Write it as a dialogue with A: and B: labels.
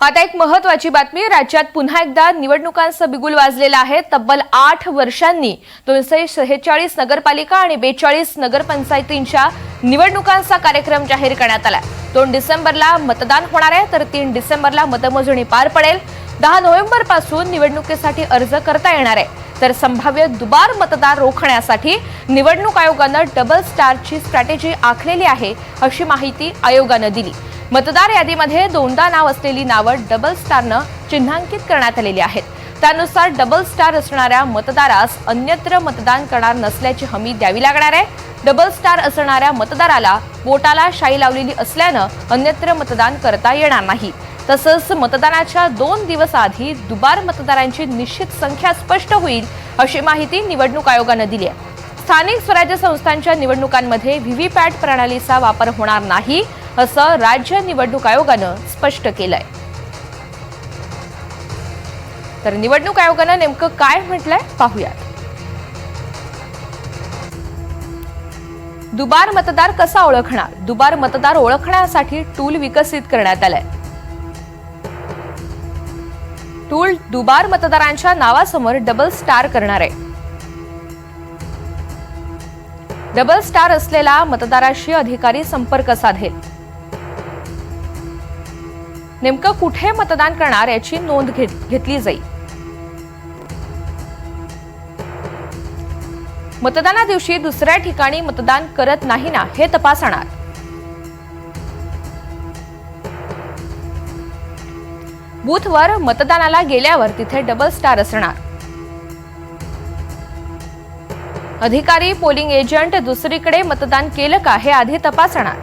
A: आता एक महत्वाची बातमी राज्यात पुन्हा एकदा निवडणुकांचं बिगुल वाजलेलं आहे. तब्बल आठ वर्षांनी दोनशे शेहेचाळीस नगरपालिका आणि बेचाळीस नगरपंचायतींच्या निवडणुकांचा कार्यक्रम जाहीर करण्यात आला दोन डिसेंबरला मतदान होणार आहे तर तीन डिसेंबरला मतमोजणी पार पडेल. दहा नोव्हेंबरपासून निवडणुकीसाठी अर्ज करता येणार आहे. तर संभाव्य दुबार मतदार रोखण्यासाठी निवडणूक आयोगानं डबल स्टारची स्ट्रॅटेजी आखलेली आहे अशी माहिती आयोगानं दिली. मतदार यादीमध्ये दोनदा नाव असलेली नावं डबल स्टारनं चिन्हांकित करण्यात आलेली आहेत. त्यानुसार डबल स्टार असणाऱ्या मतदारास अन्यत्र मतदान करणार नसल्याची हमी द्यावी लागणार आहे. डबल स्टार असणाऱ्या मतदाराला बोटाला शाई लावलेली असल्यानं अन्यत्र मतदान करता येणार नाही. तसंच मतदानाच्या दोन दिवस आधी दुबार मतदारांची निश्चित संख्या स्पष्ट होईल अशी माहिती निवडणूक आयोगानं दिली आहे. स्थानिक स्वराज्य संस्थांच्या निवडणुकांमध्ये व्हीव्हीपॅट प्रणालीचा वापर होणार नाही असं राज्य निवडणूक आयोगानं स्पष्ट केलंय. तर निवडणूक आयोगानं नेमकं काय म्हटलंय पाहूयात. दुबार मतदार कसा ओळखणार? दुबार मतदार ओळखण्यासाठी टूल विकसित करण्यात आलंय. टूल दुबार मतदारांच्या नावासमोर डबल स्टार करणार आहे. डबल स्टार असलेला मतदाराशी अधिकारी संपर्क साधेल. नेमकं कुठे मतदान करणार याची नोंद घेत- घेतली जाईल. मतदाना दिवशी दुसऱ्या ठिकाणी मतदान करत नाही ना हे तपासणार. बूथवर मतदानाला गेल्यावर तिथे डबल स्टार असणार. अधिकारी पोलिंग एजंट दुसरीकडे मतदान केलं का हे आधी तपासणार.